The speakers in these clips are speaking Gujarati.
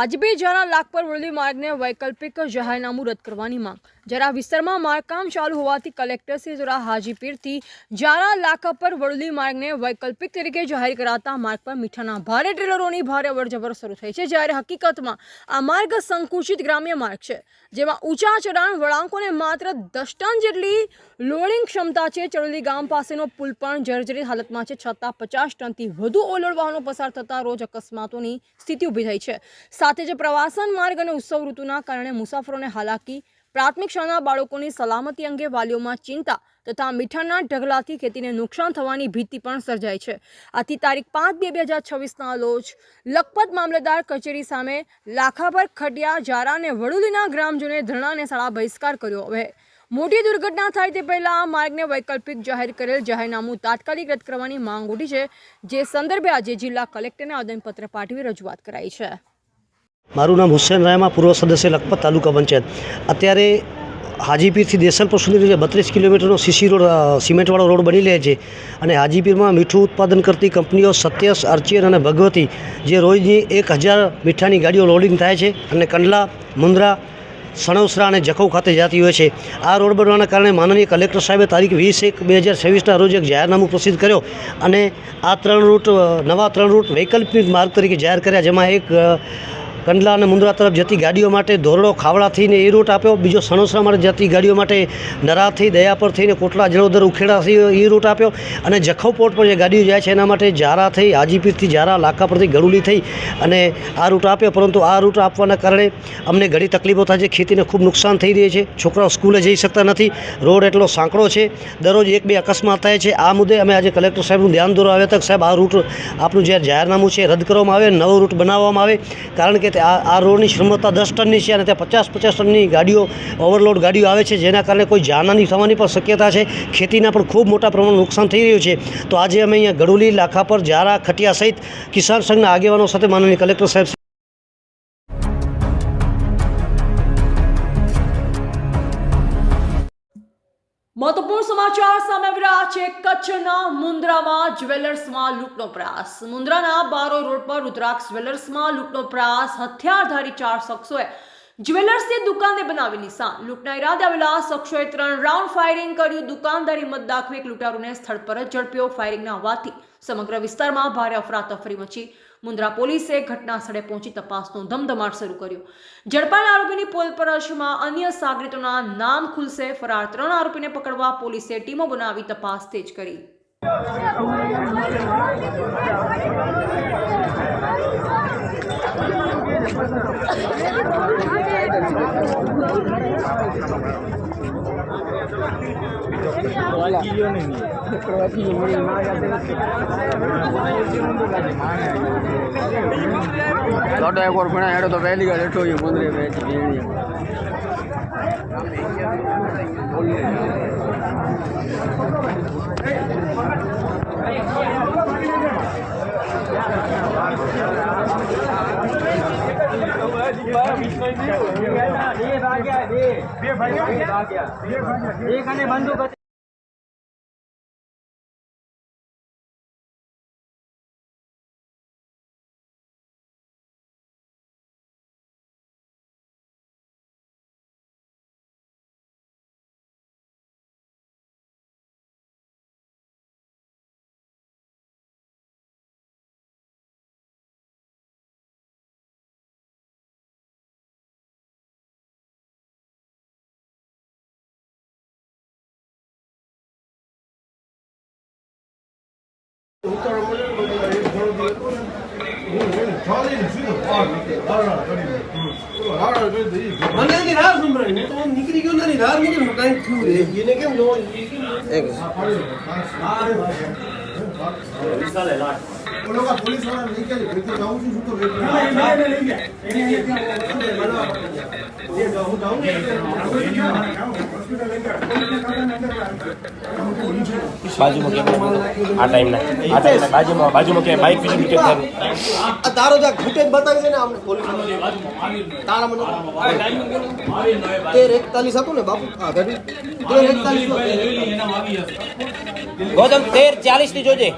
આજબી જરા લાખપર વરલી માર્ગને વૈકલ્પિક જાહેરનામું રદ કરવાની માંગ. જરા વિસ્તારમાં માળકામ ચાલુ હોવાથી કલેક્ટરશ્રી દ્વારા હાજીપીરથી જારા લાખપર વરલી માર્ગને વૈકલ્પિક તરીકે જાહેર કરાતા માર્ગ પર મીઠાના ભારે ટ્રેલરોની ભારે અવરજવર શરૂ થઈ છે. જ્યારે હકીકતમાં આ માર્ગ સંકુચિત ગ્રામ્ય માર્ગ છે, જેમાં ઊંચા ચઢાણ વળાંકોને માત્ર દસ ટન જેટલી લોડિંગ ક્ષમતા છે. ચડોલી ગામ પાસેનો પુલ પણ જર્જરિત હાલતમાં છે. છતાં પચાસ ટનથી વધુ ઓલોડ વાહનો પસાર થતાં રોજ અકસ્માતોની સ્થિતિ ઊભી થઈ છે. સાથે જ પ્રવાસન માર્ગ અને ઉત્સવ ઋતુના કારણે મુસાફરોને હાલાકી, પ્રાથમિક શાળાના બાળકોની સલામતી અંગે વાલીઓમાં ચિંતા તથા મીઠાના ઢગલાથી ખેતીને નુકસાન થવાની ભીતિ પણ સર્જાય છે. આથી તારીખ પાંચ બે બે હજાર છવ્વીસના લોજ લખપત મામલતદાર કચેરી સામે લાખાભર ખડિયા જારા અને વડુલીના ગ્રામજનોએ ધરણાને શાળા બહિષ્કાર કર્યો. હવે મોટી દુર્ઘટના થાય તે પહેલાં આ માર્ગને વૈકલ્પિક જાહેર કરેલ જાહેરનામું તાત્કાલિક રદ કરવાની માંગ ઉઠી છે, જે સંદર્ભે આજે જિલ્લા કલેક્ટરને આવેદનપત્ર પાઠવી રજૂઆત કરાઈ છે. મારું નામ હુસેન રાયમા પૂર્વ સદસ્ય લખપત તાલુકા પંચાયત. અત્યારે હાજીપીરથી દેસલપુર સુધી જે બત્રીસ કિલોમીટરનો સીસી રોડ સિમેન્ટવાળો રોડ બની રહે છે અને હાજીપીરમાં મીઠું ઉત્પાદન કરતી કંપનીઓ સત્યસ અર્ચિયન અને ભગવતી, જે રોજની એક હજાર મીઠાની ગાડીઓ લોડિંગ થાય છે અને કંડલા મુન્દ્રા સણવસરા અને જખૌ ખાતે જતી હોય છે. આ રોડ બનવાના કારણે માનનીય કલેક્ટર સાહેબે તારીખ વીસ એક બે હજાર છવ્વીસના રોજ એક જાહેરનામું પ્રસિદ્ધ કર્યો અને આ ત્રણ રૂટ નવા ત્રણ રૂટ વૈકલ્પિક માર્ગ તરીકે જાહેર કર્યા, જેમાં એક કંડલા અને મુન્દ્રા તરફ જતી ગાડીઓ માટે ધોરડો ખાવડાથી ને એ રૂટ આપ્યો. બીજો સણોસરા માટે જતી ગાડીઓ માટે નરાથી દયાપરથી થઈને કોટલા જળોદર ઉખેડાથી એ રૂટ આપ્યો. અને જખૌ પોર્ટ પર જે ગાડીઓ જાય છે એના માટે જારા થઈ, હાજીપીરથી જારા લાકા પરથી ગરુલી થઈ અને આ રૂટ આપ્યો. પરંતુ આ રૂટ આપવાના કારણે અમને ઘણી તકલીફો થાય છે. ખેતીને ખૂબ નુકસાન થઈ રહી છે. છોકરાઓ સ્કૂલે જઈ શકતા નથી. રોડ એટલો સાંકડો છે. દરરોજ એક બે અકસ્માત થાય છે. આ મુદ્દે અમે આજે કલેક્ટર સાહેબનું ધ્યાન દોરવા આવ્યા હતા સાહેબ, આ રૂટ આપણું જે જાહેરનામું છે, રદ કરવામાં આવે, નવો રૂટ બનાવવામાં આવે. કારણ કે તે આ રોડની ક્ષમતા દસ ટનની છે અને ત્યાં પચાસ પચાસ ટનની ગાડીઓ ઓવરલોડ ગાડીઓ આવે છે, જેના કારણે કોઈ જાનહાની થવાની પણ શક્યતા છે. ખેતીના પણ ખૂબ મોટા પ્રમાણમાં નુકસાન થઈ રહ્યું છે. તો આજે અમે અહીંયા ગડોલી લાખાપર જારા ખટિયા સહિત કિસાન સંઘના આગેવાનો સાથે માનનીય કલેક્ટર સાહેબ છે કચ્છના મુન્દ્રામાં જ્વેલર્સમાં લૂંટનો પ્રયાસ. મુન્દ્રાના બારો રોડ પર રુદ્રાક્ષ જ્વેલર્સમાં લૂંટનો પ્રયાસ. હથિયારધારી ચાર શખ્સોએ જ્વેલર્સની દુકાનને બનાવી નિશાન. લૂંટના ઇરાદે આવેલા શખ્સોએ ત્રણ રાઉન્ડ ફાયરિંગ કર્યું. દુકાનદારી મત દાખવી એક લૂંટારૂને સ્થળ પર જ ઝડપ્યો ફાયરિંગના હોવાથી. સમગ્ર વિસ્તારમાં ભારે અફરાતફરી મચી મુન્દ્રા પોલીસે ઘટના સ્થળે પહોંચી તપાસનો ધમધમાટ શરૂ કર્યો. ઝડપાયેલા આરોપીની પૂછપરછમાં અન્ય સાગરીતોના નામ ખુલશે. ફરાર ત્રણ આરોપીને પકડવા પોલીસે ટીમો બનાવી તપાસ તેજ કરી. દોઢો એક વાર ભણા હેડો તો પહેલી ગાડી હેઠો ગયો પંદરે બે ભાગ્યા મને એની રાહ સંભળાય હું નીકળી ગયો નથી રાહ નીકળી કઈ થયું એને કેમ જોવાનું બાજુમાં ક્યાંક આ બાજુમાં બાજુમાં બાઇક તારો જા ફૂટેજ બતાવી દે ને અમને પોલીસ તારા મને તે એકતાલીસ હતું ને બાપુ હા ઘડી તેર એકતાલીસ ગૌતમ તેર ચાલીસથી જોજે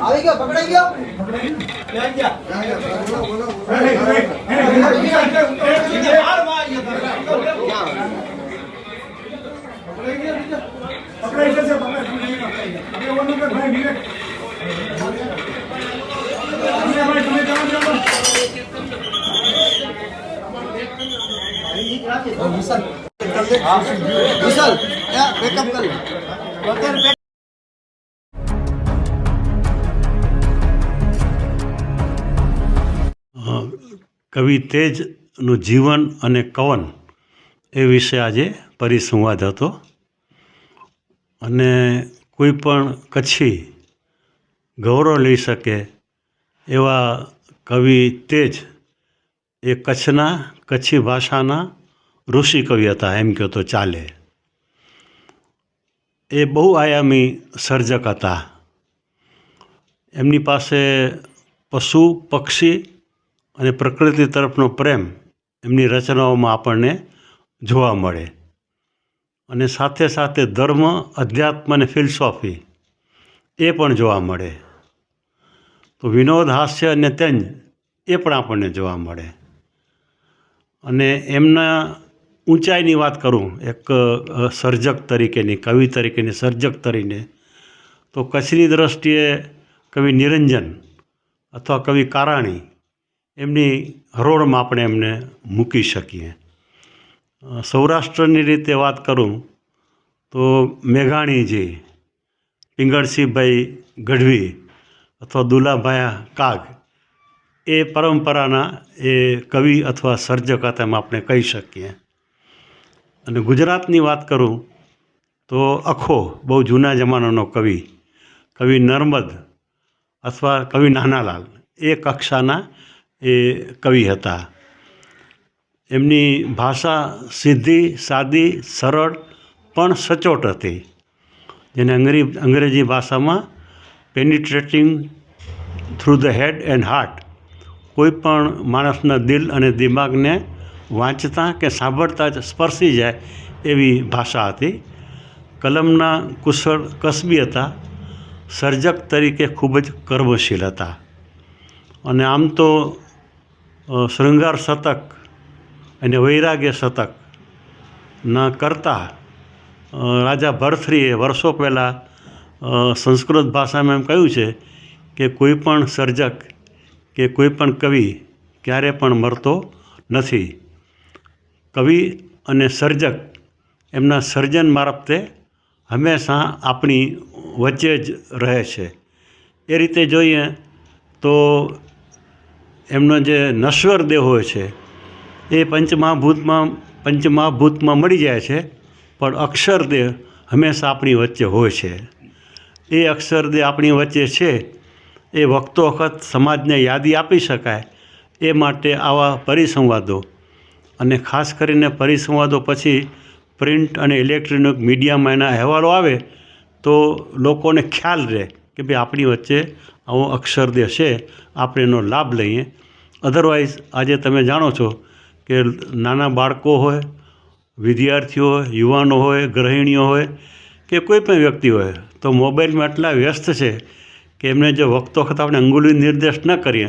આવી ગયો પકડાઈ ગયો क्या पकड़े इधर से पकड़े ये वन नंबर भाई विवेक हमने भाई तुम्हें जान जाओ और विशाल विशाल क्या बैकअप कर लो કવિ તેજનું જીવન અને કવન એ વિશે આજે પરિસંવાદ હતો. અને કોઈ પણ કચ્છી ગૌરવ લઈ શકે એવા કવિ તેજ એ કચ્છના, કચ્છી ભાષાના ઋષિ કવિ હતા એમ કહો તો ચાલે. એ બહુ આયામી સર્જક હતા. એમની પાસે પશુ, પક્ષી અને પ્રકૃતિ તરફનો પ્રેમ એમની રચનાઓમાં આપણને જોવા મળે. અને સાથે સાથે ધર્મ, અધ્યાત્મ અને ફિલસોફી એ પણ જોવા મળે. તો વિનોદ, હાસ્ય અને તેંજ એ પણ આપણને જોવા મળે. અને એમના ઊંચાઈની વાત કરું, એક સર્જક તરીકેની, કવિ તરીકેની સર્જક તરીકે તો કચ્છની દ્રષ્ટિએ કવિ નિરંજન અથવા કવિ કારાણી એમની હરોળમાં આપણે એમને મૂકી શકીએ. સૌરાષ્ટ્રની રીતે વાત કરું તો મેઘાણીજી પિંગળસિંહભાઈ ગઢવી અથવા દુલાભાયા કાગ એ પરંપરાના એ કવિ અથવા સર્જક હતા એમ આપણે કહી શકીએ. અને ગુજરાતની વાત કરું તો અખો, બહુ જૂના જમાનાનો કવિ કવિ નર્મદ અથવા કવિ નાનાલાલ એ કક્ષાના એ કવિ હતા. એમની ભાષા સીધી, સાદી, સરળ, પણ સચોટ હતી. જેને અંગ્રેજી ભાષામાં penetrating through the head and heart કોઈ પણ માણસના દિલ અને દિમાગને વાંચતા કે સાંભળતા જ સ્પર્શી જાય એવી ભાષા હતી. કલમના કુશળ કસબી હતા. સર્જક તરીકે ખૂબ જ કર્મશીલ હતા. અને આમ તો શૃંગાર શતક અને વૈરાગ્ય શતક ના કરતા રાજા ભરથરીએ વર્ષો પહેલાં સંસ્કૃત ભાષામાં એમ કહ્યું છે કે કોઈ પણ સર્જક કે કોઈ પણ કવિ ક્યારે પણ મરતો નથી. કવિ અને સર્જક એમના સર્જન મારફતે હંમેશા આપણી વચ્ચે જ રહે છે. એ રીતે જોઈએ તો એમનો જે નશ્વર દેહ હોય છે, એ પંચમહાભૂતમાં પંચમહાભૂતમાં મળી જાય છે, પણ અક્ષર દેહ હંમેશા આપણી વચ્ચે હોય છે. એ અક્ષરદેહ આપણી વચ્ચે છે, એ વખતો વખત સમાજને યાદી આપી શકાય, એ માટે આવા પરિસંવાદો અને ખાસ કરીને પરિસંવાદો પછી પ્રિન્ટ અને ઇલેક્ટ્રોનિક મીડિયામાં એના અહેવાલો આવે, તો લોકોને ખ્યાલ રહે કે ભાઈ આપણી વચ્ચે આવો અક્ષરદેહ છે, આપણે એનો લાભ લઈએ અધરવાઇઝ આજે તમે જાણો છો કે નાના બાળકો હોય, વિદ્યાર્થીઓ હોય, યુવાનો હોય ગૃહિણીઓ હોય કે કોઈ પણ વ્યક્તિ હોય, તો મોબાઈલમાં એટલા વ્યસ્ત છે કે એમને જો વખતો વખત આપણે અંગુલી નિર્દેશ ન કરીએ,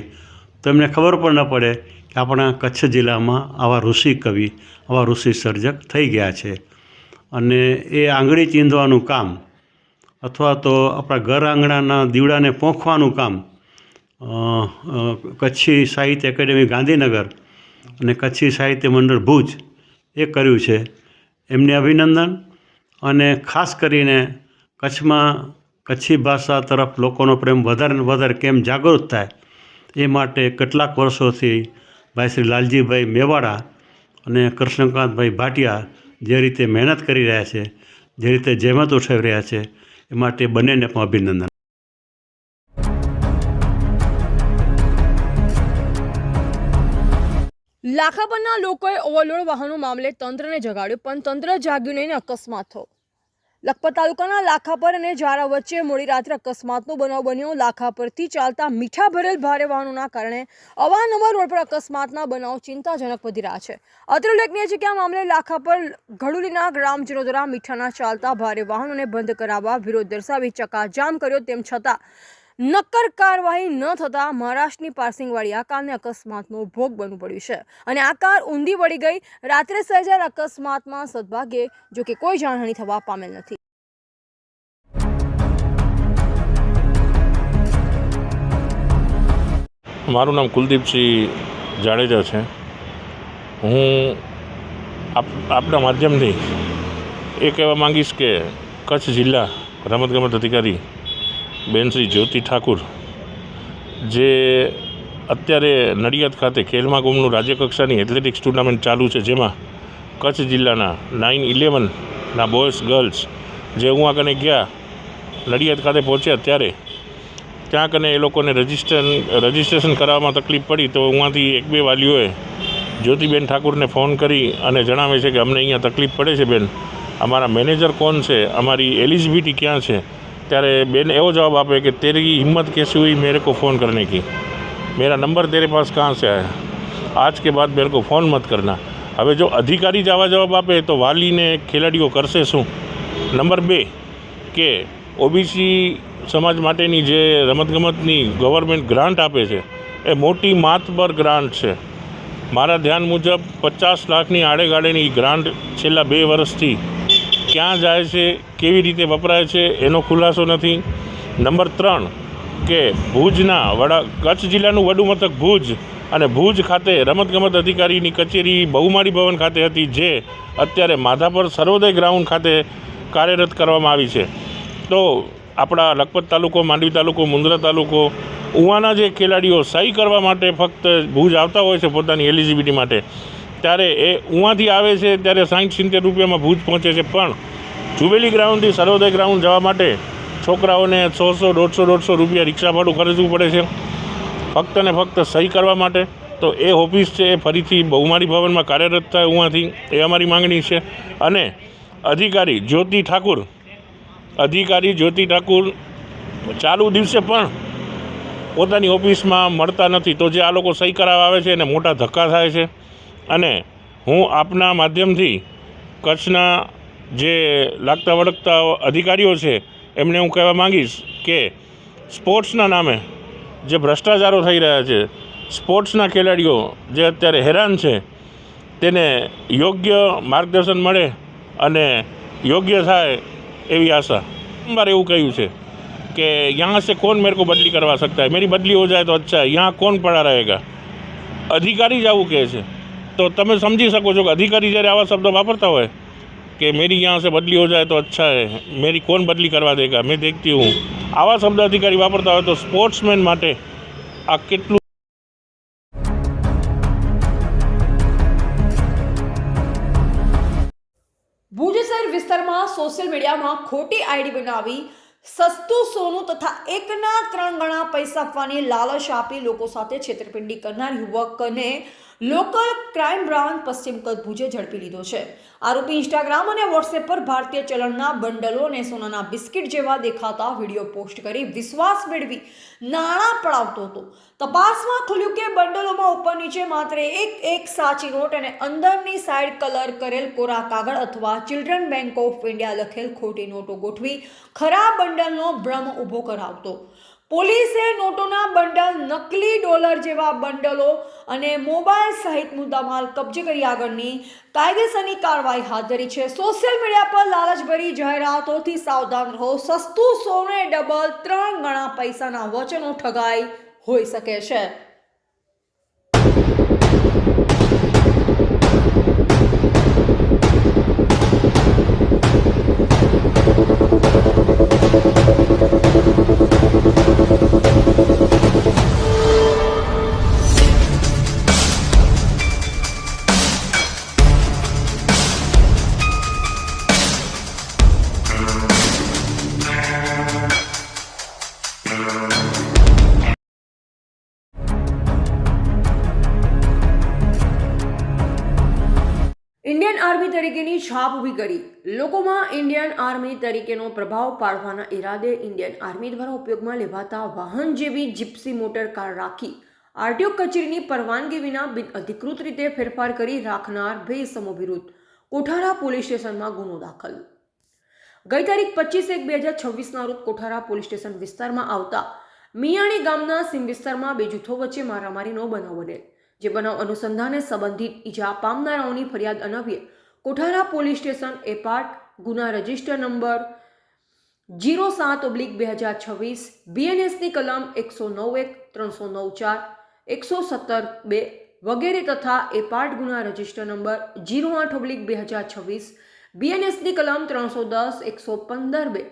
તો એમને ખબર પણ ન પડે કે આપણા કચ્છ જિલ્લામાં આવા ઋષિ કવિ, આવા ઋષિ સર્જક થઈ ગયા છે. અને એ આંગળી ચીંધવાનું કામ અથવા તો આપણા ઘર આંગણાના દીવડાને પોંખવાનું કામ કચ્છી સાહિત્ય એકેડેમી ગાંધીનગર અને કચ્છી સાહિત્ય મંડળ ભુજ એ કર્યું છે. એમને અભિનંદન અને ખાસ કરીને કચ્છમાં કચ્છી ભાષા તરફ લોકોનો પ્રેમ વધારે ને વધારે કેમ જાગૃત થાય એ માટે કેટલાક વર્ષોથી ભાઈ શ્રી લાલજીભાઈ મેવાડા અને કૃષ્ણકાંતભાઈ ભાટિયા જે રીતે મહેનત કરી રહ્યા છે, જે રીતે જહેમત ઉઠાવી રહ્યા છે, એ માટે બંનેને પણ અભિનંદન. લાખાપરના લોકોએ ઓવરલોડ વાહનો મામલે તંત્રને જગાડ્યું, પણ તંત્ર જાગ્યું નહીં અકસ્માત થયો. લખપત તાલુકાના લાખાપર અને જારા વચ્ચે મોડી રાત્રે અકસ્માતનો બનાવ બન્યો. લાખાપરથી ચાલતા મીઠા ભરેલ ભારે વાહનોના કારણે અવારનવાર રોડ પર અકસ્માતના બનાવ ચિંતાજનક વધી રહ્યા છે. અત્રે ઉલ્લેખનીય છે કે આ મામલે લાખાપર ઘડુલીના ગ્રામજનો દ્વારા મીઠાના ચાલતા ભારે વાહનોને બંધ કરાવવા વિરોધ દર્શાવી ચકાજામ કર્યો. તેમ છતાં નક્કર કાર્યવાહી ન થતાં મહારાષ્ટ્રની પાર્સિંગવાળી આ કારને અકસ્માતનો ભોગ બનવું પડ્યું છે. અને આ કાર ઊંધી વળી ગઈ, રાત્રે સર્જાયેલ અકસ્માતમાં સદભાગ્યે જો કે કોઈ જાનહાની થવા પામેલ નથી. મારું નામ કુલદીપસિંહ જાડેજા છે. હું આપ, આપના માધ્યમથી એ કહેવા માંગીશ કે કચ્છ જિલ્લા રમતગમત અધિકારી બેન શ્રી જ્યોતિ ઠાકુર, જે અત્યારે નડિયાદ ખાતે ખેલ મહાકુંભનું રાજ્યકક્ષાની એથ્લેટિક્સ ટુર્નામેન્ટ ચાલુ છે, જેમાં કચ્છ જિલ્લાના નાઇન ઇલેવનના બોયઝ ગર્લ્સ, જે હું આ કને ગયા નડિયાદ ખાતે પહોંચ્યા ત્યારે ત્યાં કને એ લોકોને રજિસ્ટર, રજિસ્ટ્રેશન કરાવવામાં તકલીફ પડી, તો ઉहाँથી એક બે વાલીઓએ જ્યોતિબેન ઠાકુરને ફોન કરી અને જણાવે છે કે અમને અહીંયા તકલીફ પડે છે, બેન. અમારા મેનેજર કોણ છે? અમારી એલિજિબિલિટી ક્યાં છે? ત્યારે બેન એવો જવાબ આપે કે, તેરી હિંમત कैसी હોય मेरे को फ़ोन करने की मेरा नंबर तेरे पास कहाँ से આજ કે બાદ बाद मेरे को फ़ोन मत હવે જો અધિકારી જ આવા જવાબ આપે, તો વાલીને ખેલાડીઓ કરશે શું? નંબર બે, કે ઓબીસી સમાજ માટેની જે રમતગમતની ગવર્મેન્ટ ગ્રાન્ટ આપે છે, એ મોટી માતબર ગ્રાન્ટ છે. મારા ધ્યાન મુજબ પચાસ લાખની આડેગાડેની ગ્રાન્ટ છેલ્લા બે વર્ષથી ક્યાં જાય છે, કેવી રીતે વપરાય છે, એનો ખુલાસો નથી. નંબર ત્રણ, કે ભુજના વડા, કચ્છ જિલ્લાનું વડું મથક ભુજ અને ભુજ ખાતે રમતગમત અધિકારીની કચેરી બહુમાળી ભવન ખાતે હતી, જે અત્યારે માધાપર સર્વોદય ગ્રાઉન્ડ ખાતે કાર્યરત કરવામાં આવી છે. તો આપણા લખપત તાલુકો, માંડવી તાલુકો, મુંદ્રા તાલુકો, ઉવાના જે ખેલાડીઓ સહી કરવા માટે ફક્ત ભુજ આવતા હોય છે પોતાની એલિજિબિલિટી માટે ત્યારે એ ઉવાથી આવે છે ત્યારે સાઠ સિત્તેર રૂપિયામાં ભુજ પહોંચે છે. પણ જુબેલી ગ્રાઉન્ડથી સર્વોદય ગ્રાઉન્ડ જવા માટે છોકરાઓને સોસો દોઢસો દોઢસો રૂપિયા રિક્ષા ભાડું ખર્ચવું પડે છે. ફક્ત ને ફક્ત સહી કરવા માટે તો એ ઓફિસ છે, એ ફરીથી બહુમાળી ભવનમાં કાર્યરત થાય ઉવાથી એ અમારી માંગણી છે. અને અધિકારી જ્યોતિ ઠાકુર, અધિકારી જ્યોતિ ઠાકુર ચાલુ દિવસે પણ પોતાની ઓફિસમાં મળતા નથી. તો જે આ લોકો સહી કરાવવા આવે છે, એને મોટા ધક્કા થાય છે. અને હું આપના માધ્યમથી કચ્છના જે લાગતા વળગતા અધિકારીઓ છે એમને હું કહેવા માંગીશ કે સ્પોર્ટ્સના નામે જે ભ્રષ્ટાચારો થઈ રહ્યા છે સ્પોર્ટ્સના ખેલાડીઓ જે અત્યારે હેરાન છે તેને યોગ્ય માર્ગદર્શન મળે અને યોગ્ય થાય એવી આશા बार એવું કહ્યું છે કે यहाँ से कौन मेरे को बदली करवा सकता है मेरी बदली हो जाए तो अच्छा है यहाँ कौन पड़ा रहेगा અધિકારી જ આવું કહે છે તો તમે સમજી શકો છો કે અધિકારી જ્યારે આવા શબ્દો વાપરતા હોય કે મેરી યહાં સે બદલી હો જાય તો અચ્છા હે, મેરી કોણ બદલી કરવા દેગા? મેં દેખતી હું. આવા શબ્દ અધિકારી વાપરતા હોય તો સ્પોર્ટ્સમેન માટે આ કેટલું ભુજ શહેર વિસ્તારમાં સોશિયલ મીડિયામાં ખોટી આઈડી બનાવી સસ્તું સોનું તથા એકના ત્રણ ગણા પૈસા આપવાની લાલચ આપી લોકો સાથે છેતરપિંડી કરનાર યુવકને લોકલ ક્રાઇમ બ્રાન્ચ પશ્ચિમ કચ્છ ઝડપી લીધો છે. આરોપી ઇન્સ્ટાગ્રામ અને વોટ્સએપ પર ભારતીય ચલણના બંડલો અને સોનાના બિસ્કિટ જેવા દેખાતા વીડિયો પોસ્ટ કરી વિશ્વાસ મેળવી નાણાં પડાવતો હતો. તપાસમાં ખુલ્યું કે બંડલોમાં ઉપર નીચે માત્ર એક એક સાચી નોટ અને અંદરની સાઈડ કલર કરેલ કોરા કાગળ અથવા ચિલ્ડ્રન બેંક ઓફ ઇન્ડિયા લખેલ ખોટી નોટો ગોઠવી ખરા બંડલનો ભ્રમ ઊભો કરાવતો. પોલીસે નોટોના બંડલ, નકલી ડોલર જેવા બંડલો અને મોબાઈલ સહિત મુદ્દામાલ કબજે કરી આગળની કાયદેસરની કાર્યવાહી હાથ ધરી છે. સોશિયલ મીડિયા પર લાલચભરી જાહેરાતોથી સાવધાન રહો. સસ્તું સોને ડબલ ત્રણ ગણા પૈસાના વચનો ઠગાઈ હોઈ શકે છે. છાપ ઊભી કરી. લોકોમાં ઇન્ડિયન આર્મી તરીકેનો પ્રભાવ પાડવાના ઈરાદે ઇન્ડિયન આર્મી દ્વારા ઉપયોગમાં લેવાતા વાહન જેવી જીપ્સી મોટર કાર રાખી. આરટીઓ કચેરીની પરવાનગી વિના બિન અધિકૃત રીતે ફેરફાર કરી રાખનાર બે સમો વિરુદ્ધ કોઠારા પોલીસ સ્ટેશનમાં ગુનો દાખલ. ગઈ તારીખ પચીસ એક બે હજાર છવ્વીસના રોજ કોઠારા પોલીસ સ્ટેશન વિસ્તારમાં આવતા મિયાણી ગામના સીમ વિસ્તારમાં બે જૂથો વચ્ચે મારામારીનો બનાવ બનેલ જે બનાવ અનુસંધાને સંબંધિત ઈજા પામનારાઓની ફરિયાદ અનવ્યે Kothara police station A part ગુના રજિસ્ટર નંબર જીરો સાત ઓબ્લિક બે હજાર છવ્વીસ, બીએનએસની કલમ એકસો નવ એક, ત્રણસો નવ ચાર, એકસો સત્તર બે વગેરે તથા એપાર્ટ ગુના રજિસ્ટર નંબર જીરો આઠ ઓબ્લિક બે હજાર છવ્વીસ, બીએનએસની કલમ ત્રણસો દસ, એકસો પંદર બે,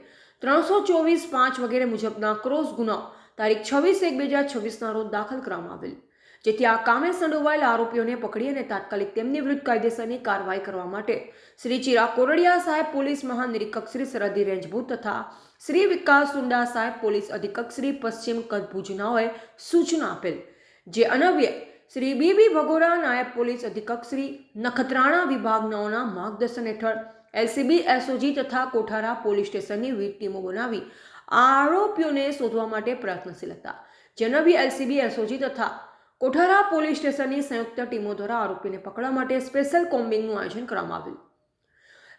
ત્રણસો ચોવીસ પાંચ વગેરે મુજબના ક્રોસ ગુનાઓ તારીખ છવ્વીસ એક બે હજાર છવ્વીસના રોજ દાખલ કરવામાં આવેલ. જેથી આ કામે સંડોવાયેલ આરોપીઓને પકડી અને તાત્કાલિક તેમની વિરુદ્ધ કાયદેસરની કાર્યવાહી કરવા માટે શ્રી ચિરા કોરડિયા સાહેબ પોલીસ મહાનિરીક્ષક શ્રી સરહદી રેન્જ તથા શ્રી વિકાસ સુંડા સાહેબ પોલીસ અધિક્ષક શ્રી પશ્ચિમ કચ્છ ભુજનાઓએ સૂચના આપેલ, જે અનવ્ય શ્રી બીબી ભગોરા નાયબ પોલીસ અધિક્ષક શ્રી નખત્રાણા વિભાગનાઓના માર્ગદર્શન હેઠળ એલસીબી, એસઓજી તથા કોઠારા પોલીસ સ્ટેશનની વિવિધ ટીમો બનાવી આરોપીઓને શોધવા માટે પ્રયત્નશીલ હતા. જેનવી એલસીબી, એસઓજી તથા કોઠારા પોલીસ સ્ટેશનની સંયુક્ત ટીમો દ્વારા આરોપીને પકડવા માટે સ્પેશિયલ કોમ્બિંગનું આયોજન કરવામાં આવ્યું.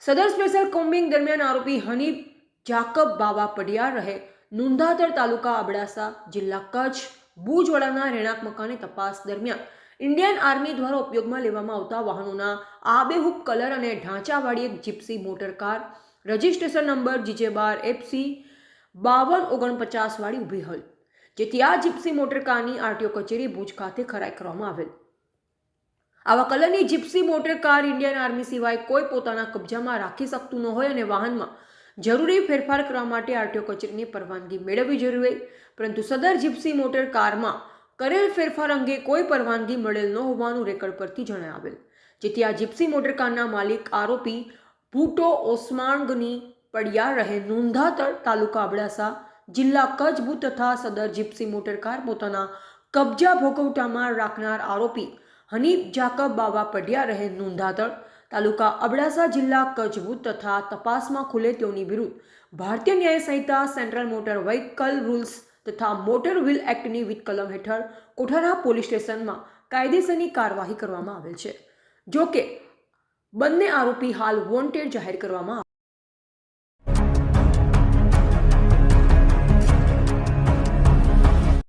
સદર સ્પેશિયલ કોમ્બિંગ દરમિયાન આરોપી હનીફ જાકબ બાવા પડિયાર રહે નુંધાતર તાલુકા અબડાસા જિલ્લા કચ્છ, ભુજવાડાના રહેણાંક મકાની તપાસ દરમિયાન ઇન્ડિયન આર્મી દ્વારા ઉપયોગમાં લેવામાં આવતા વાહનોના આબેહૂબ કલર અને ઢાંચાવાળી એક Gypsy motor car, registration number GJ બાર એફસી બાવન ઓગણપચાસ વાળી ઊભી હોય. જેથી આ જીપ્સી મોટર કારની આરટીઓ કચેરી ભુજ ખાતે ખરાઈ કરવામાં આવેલ. આવા કલરની Gypsy motor car Indian army સિવાય કોઈ પોતાના કબજામાં રાખી શકતું ન હોય અને વાહનમાં જરૂરી ફેરફાર કરવા માટે આરટીઓ કચેરીની પરવાનગી મેળવવી જરૂરી. પરંતુ સદર જીપ્સી મોટર કારમાં કરેલ ફેરફાર અંગે કોઈ પરવાનગી મળેલ ન હોવાનું રેકર્ડ પરથી જણાવેલ જેથી આ જીપ્સી મોટર કારના માલિક આરોપી ભૂટો ઓસમાંગની પડિયા રહે નોંધાતળ તાલુકા અબડાસા જિલ્લા કચ્છ ભૂત તથા સદર જીપ્સી મોટર કાર પોતાના કબજા ભોગવટામાં રાખનાર આરોપી હનીફ જાકબ બાવા પઢિયા રહે નોંધાતળ. તાલુકા અબડાસા જિલ્લા કચ્છ ભૂત તથા તપાસમાં ખુલે તેઓની વિરુદ્ધ ભારતીય ન્યાય સંહિતા સેન્ટ્રલ મોટર વ્હીકલ રૂલ્સ તથા મોટર વ્હીલ એક્ટની વિધ કલમ હેઠળ કોઠારા પોલીસ સ્ટેશનમાં કાયદેસરની કાર્યવાહી કરવામાં આવેલ છે. જોકે બંને આરોપી હાલ વોન્ટેડ જાહેર કરવામાં